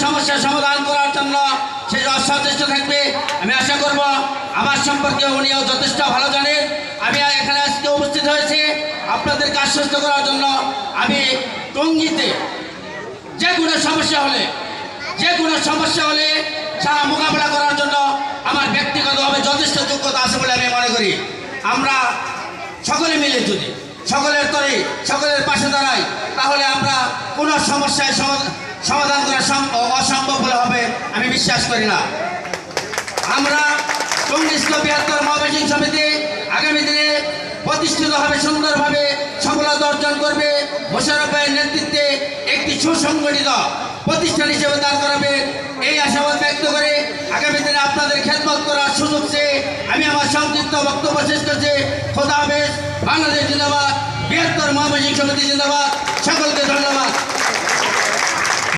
সমস্যার সমাধান করার জন্য সে সচেষ্ট থাকবে। আমি আশা করব আমার সম্পর্কে উনিও যথেষ্ট ভালো জানেন আমি এখানে আজকে উপস্থিত হয়েছি আপনাদেরকে আশ্বস্ত করার জন্য। আমি টঙ্গিতে যে কোনো সমস্যা হলে, যে কোনো সমস্যা হলে তা মোকাবেলা করার জন্য আমার ব্যক্তিগতভাবে যথেষ্ট যোগ্যতা আছে বলে আমি মনে করি। আমরা সকলে মিলে যদি সকলের তরে, সকলের পাশে দাঁড়াই, তাহলে আমরা কোনো সমস্যায় সমাধা- সমাধান করা সম- অসম্ভব বলে হবে, আমি বিশ্বাস করি না। আমরা কংগ্রেস বৃহত্তর মহাবাসিক সমিতি আগামী দিনে প্রতিষ্ঠিত হবে, সুন্দরভাবে সফলতা অর্জন করবে। মোশারফ ভাইয়ের নেতৃত্বে একটি সুসংগঠিত প্রতিষ্ঠান হিসেবে দাঁড় করাবে। এই আশাবাদ ব্যক্ত করে আগামী দিনে আপনাদের খেদমত করার সুযোগ চেয়ে আমি আমার সংক্ষিপ্ত বক্তব্য শেষ করছি। খোদা হাফেজ, বাংলাদেশ জিন্দাবাদ, বৃহত্তর মহাবাসিক সমিতি জিন্দাবাদ।